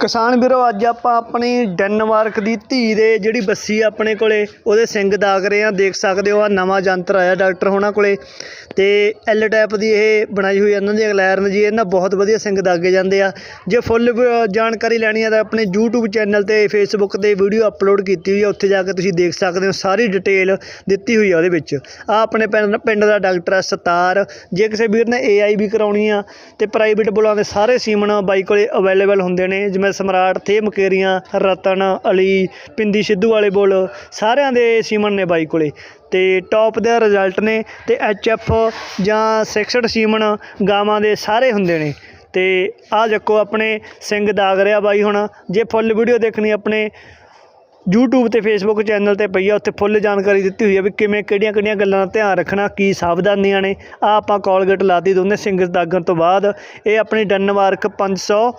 ਕਿਸਾਨ ਵੀਰੋ, ਅੱਜ ਆਪਾਂ ਆਪਣੀ ਡੈਨਮਾਰਕ ਦੀ ਧੀ ਦੇ ਜਿਹੜੀ ਬੱਸੀ ਆ ਆਪਣੇ ਕੋਲੇ, ਉਹਦੇ ਸਿੰਘ ਦਾਗ ਰਹੇ ਆ ਦੇਖ ਸਕਦੇ ਹੋ ਆ ਨਵਾਂ ਯੰਤਰ ਆਇਆ ਡਾਕਟਰ ਹੋਣਾ ਕੋਲੇ। ਤੇ ਐਲ ਟਾਈਪ ਦੀ ਇਹ ਬਣਾਈ ਹੋਈ ਆ ਇਹਨਾਂ ਦੀ ਇੰਗਲੈਰਨ ਜੀ, ਇਹਨਾਂ ਬਹੁਤ ਵਧੀਆ ਸਿੰਗ ਦਾਗੇ ਜਾਂਦੇ ਆ। ਜੇ ਫੁੱਲ ਜਾਣਕਾਰੀ ਲੈਣੀ ਆ ਤਾਂ ਆਪਣੇ YouTube ਚੈਨਲ ਤੇ, Facebook ਤੇ ਵੀਡੀਓ ਅਪਲੋਡ ਕੀਤੀ ਹੋਈ ਆ। ਉੱਥੇ ਜਾ ਕੇ ਤੁਸੀਂ ਦੇਖ ਸਕਦੇ ਹੋ, ਸਾਰੀ ਡਿਟੇਲ ਦਿੱਤੀ ਹੋਈ ਆ ਉਹਦੇ ਵਿੱਚ। ਆ ਆਪਣੇ ਪਿੰਡ ਪਿੰਡ ਦਾ ਡਾਕਟਰ ਆ ਸਤਾਰ। ਜੇ ਕਿਸੇ ਵੀਰ ਨੇ AI ਵੀ ਕਰਾਉਣੀ ਆ, ਤੇ ਪ੍ਰਾਈਵੇਟ ਬੁਲਾਂ ਦੇ ਸਾਰੇ ਸੀਮਨ ਬਾਈ ਕੋਲੇ ਅਵੇਲੇਬਲ ਹੁੰਦੇ ਨੇ, ਜਿਵੇਂ ਸਮਰਾਟ, ਥੇ ਮਕੇਰੀਆਂ, ਰਤਨ, ਅਲੀ, ਪਿੰਦੀ ਸਿੱਧੂ ਵਾਲੇ ਬੁੱਲ, ਸਾਰਿਆਂ ਦੇ ਸੀਮਨ ਨੇ ਬਾਈ ਕੋਲੇ। ਤੇ ਟੌਪ ਦੇ ਰਿਜ਼ਲਟ ਨੇ ਤੇ ਐਚਐਫ ਜਾਂ 66 ਸੀਮਨ ਗਾਵਾਂ ਦੇ ਸਾਰੇ ਹੁੰਦੇ ਨੇ। ਤੇ ਆਹ ਦੇਖੋ ਆਪਣੇ ਸਿੰਘ ਦਾਗ ਰਿਹਾ ਬਾਈ ਹੁਣ। ਜੇ ਫੁੱਲ ਵੀਡੀਓ ਦੇਖਣੀ ਆਪਣੇ YouTube ਤੇ Facebook ਚੈਨਲ ਤੇ ਪਈ ਆ, ਉੱਥੇ ਫੁੱਲ ਜਾਣਕਾਰੀ ਦਿੱਤੀ ਹੋਈ ਆ ਵੀ ਕਿਵੇਂ ਕਿਹੜੀਆਂ ਕਿਹੜੀਆਂ ਗੱਲਾਂ ਦਾ ਧਿਆਨ ਰੱਖਣਾ, ਕੀ ਸਾਵਧਾਨੀਆਂ ਨੇ। ਆ ਆਪਾਂ ਕੋਲਗੇਟ ਲਾਤੀ ਦੋਨੇ ਸਿੰਗਰ ਦਾਗਣ ਤੋਂ ਬਾਅਦ। ਇਹ ਆਪਣੀ ਡਨ ਡੈਨਮਾਰਕ 500